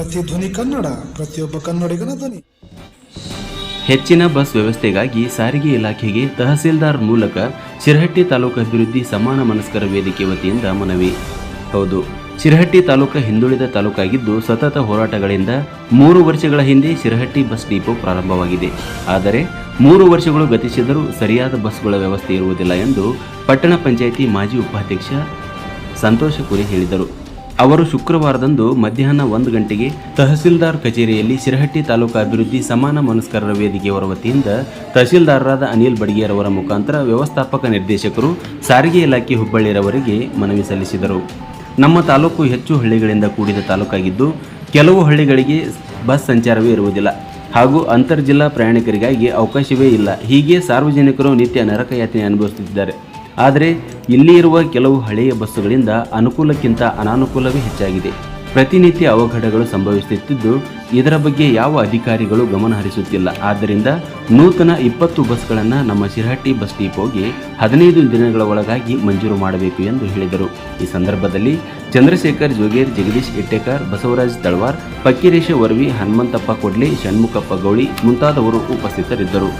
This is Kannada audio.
ಇದು ಧ್ವನಿ ಕನ್ನಡ, ಪ್ರತಿಯೊಬ್ಬ ಕನ್ನಡಿಗನ ಧ್ವನಿ. ಹೆಚ್ಚಿನ ಬಸ್ ವ್ಯವಸ್ಥೆಗಾಗಿ ಸಾರಿಗೆ ಇಲಾಖೆಗೆ ತಹಸೀಲ್ದಾರ್ ಮೂಲಕ ಶಿರಹಟ್ಟಿ ತಾಲೂಕು ಅಭಿವೃದ್ಧಿ ಸಮಾನ ಮನಸ್ಕರ ವೇದಿಕೆ ವತಿಯಿಂದ ಮನವಿ. ಹೌದು, ಶಿರಹಟ್ಟಿ ತಾಲೂಕು ಹಿಂದುಳಿದ ತಾಲೂಕಾಗಿದ್ದು ಸತತ ಹೋರಾಟಗಳಿಂದ ಮೂರು ವರ್ಷಗಳ ಹಿಂದೆ ಶಿರಹಟ್ಟಿ ಬಸ್ ಡಿಪೋ ಪ್ರಾರಂಭವಾಗಿದೆ. ಆದರೆ ಮೂರು ವರ್ಷಗಳು ಗತಿಸಿದರೂ ಸರಿಯಾದ ಬಸ್ಗಳ ವ್ಯವಸ್ಥೆ ಇರುವುದಿಲ್ಲ ಎಂದು ಪಟ್ಟಣ ಪಂಚಾಯಿತಿ ಮಾಜಿ ಉಪಾಧ್ಯಕ್ಷ ಸಂತೋಷ ಕುರಿ ಹೇಳಿದರು. ಅವರು ಶುಕ್ರವಾರದಂದು ಮಧ್ಯಾಹ್ನ ಒಂದು ಗಂಟೆಗೆ ತಹಸೀಲ್ದಾರ್ ಕಚೇರಿಯಲ್ಲಿ ಶಿರಹಟ್ಟಿ ತಾಲೂಕು ಅಭಿವೃದ್ಧಿ ಸಮಾನ ಮನಸ್ಕರರ ವೇದಿಕೆಯವರ ವತಿಯಿಂದ ತಹಸೀಲ್ದಾರರಾದ ಅನಿಲ್ ಬಡಿಗೇರವರ ಮುಖಾಂತರ ವ್ಯವಸ್ಥಾಪಕ ನಿರ್ದೇಶಕರು ಸಾರಿಗೆ ಇಲಾಖೆ ಹುಬ್ಬಳ್ಳಿರವರಿಗೆ ಮನವಿ ಸಲ್ಲಿಸಿದರು. ನಮ್ಮ ತಾಲೂಕು ಹೆಚ್ಚು ಹಳ್ಳಿಗಳಿಂದ ಕೂಡಿದ ತಾಲೂಕಾಗಿದ್ದು, ಕೆಲವು ಹಳ್ಳಿಗಳಿಗೆ ಬಸ್ ಸಂಚಾರವೇ ಇರುವುದಿಲ್ಲ. ಹಾಗೂ ಅಂತರ್ಜಿಲ್ಲಾ ಪ್ರಯಾಣಿಕರಿಗಾಗಿ ಅವಕಾಶವೇ ಇಲ್ಲ. ಹೀಗೆ ಸಾರ್ವಜನಿಕರು ನಿತ್ಯ ನರಕಯಾತನೆ ಅನುಭವಿಸುತ್ತಿದ್ದಾರೆ. ಆದರೆ ಇಲ್ಲಿ ಇರುವ ಕೆಲವು ಹಳೆಯ ಬಸ್ಸುಗಳಿಂದ ಅನುಕೂಲಕ್ಕಿಂತ ಅನಾನುಕೂಲವೇ ಹೆಚ್ಚಾಗಿದೆ. ಪ್ರತಿನಿತ್ಯ ಅವಘಡಗಳು ಸಂಭವಿಸುತ್ತಿದ್ದು, ಇದರ ಬಗ್ಗೆ ಯಾವ ಅಧಿಕಾರಿಗಳು ಗಮನ ಹರಿಸುತ್ತಿಲ್ಲ. ಆದ್ದರಿಂದ ನೂತನ ಇಪ್ಪತ್ತು ಬಸ್ಗಳನ್ನು ನಮ್ಮ ಶಿರಹಟ್ಟಿ ಬಸ್ ಡಿಪೋಗೆ ಹದಿನೈದು ದಿನಗಳ ಒಳಗಾಗಿ ಮಂಜೂರು ಮಾಡಬೇಕು ಎಂದು ಹೇಳಿದರು. ಈ ಸಂದರ್ಭದಲ್ಲಿ ಚಂದ್ರಶೇಖರ್, ಜೋಗೇರ್, ಜಗದೀಶ್ ಇಟ್ಟೇಕರ್ ಬಸವರಾಜ್ ತಳವಾರ್, ಪಕ್ಕಿರೇಶ ವರ್ವಿ, ಹನುಮಂತಪ್ಪ ಕೊಡ್ಲಿ, ಷಣ್ಮುಖಪ್ಪ ಗೌಳಿ ಮುಂತಾದವರು ಉಪಸ್ಥಿತರಿದ್ದರು.